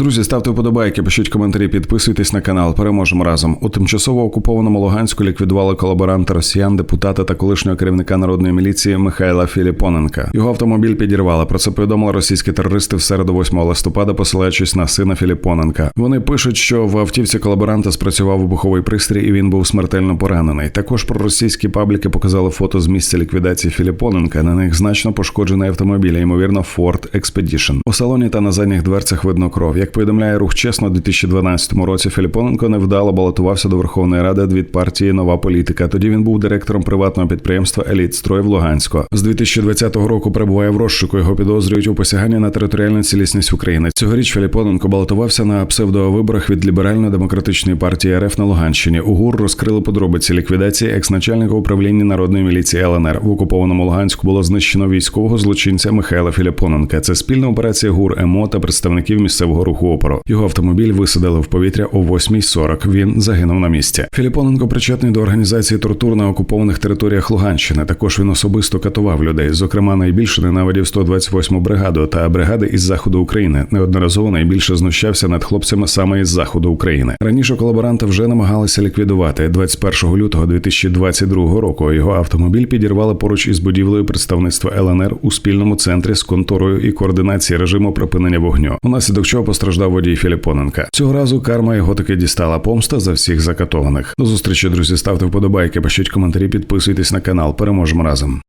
Друзі, ставте вподобайки, пишіть коментарі, підписуйтесь на канал. Переможемо разом. У тимчасово окупованому Луганську ліквідували колаборанта росіян, депутата та колишнього керівника народної міліції Михайла Філіпоненка. Його автомобіль підірвали. Про це повідомили російські терористи в середу 8 листопада, посилаючись на сина Філіпоненка. Вони пишуть, що в автівці колаборанта спрацював вибуховий пристрій, і він був смертельно поранений. Також проросійські пабліки показали фото з місця ліквідації Філіпоненка. На них значно пошкоджений автомобіль, ймовірно, Ford Expedition. У салоні та на задніх дверцях видно кров. Як повідомляє рух чесно, у 2012 році Філіпоненко невдало балотувався до Верховної Ради від партії Нова політика. Тоді він був директором приватного підприємства Елітстрой в Луганську. З 2020 року перебуває в розшуку. Його підозрюють у посяганні на територіальну цілісність України. Цьогоріч Філіпоненко балотувався на псевдовиборах від ліберально-демократичної партії РФ на Луганщині. У ГУР розкрили подробиці ліквідації екс-начальника управління народної міліції ЛНР. В окупованому Луганську було знищено військового злочинця Михайла Філіпоненка. Це спільна операція ГУР ЕМО та представників місцевого руху опору. Його автомобіль висадили в повітря о 8.40. Він загинув на місці. Філіпоненко причетний до організації тортур на окупованих територіях Луганщини. Також він особисто катував людей. Зокрема, найбільше ненавидів 128 бригаду та бригади із заходу України. Неодноразово найбільше знущався над хлопцями саме із заходу України. Раніше колаборанта вже намагалися ліквідувати 21 лютого 2022 року. Його автомобіль підірвали поруч із будівлею представництва ЛНР у спільному центрі з конторою і координації режиму припинення вогню. Унаслідок чого постраждав водій Філіпоненка. Цього разу карма його таки дістала помста за всіх закатованих. До зустрічі, друзі. Ставте вподобайки, пишіть коментарі, підписуйтесь на канал. Переможемо разом.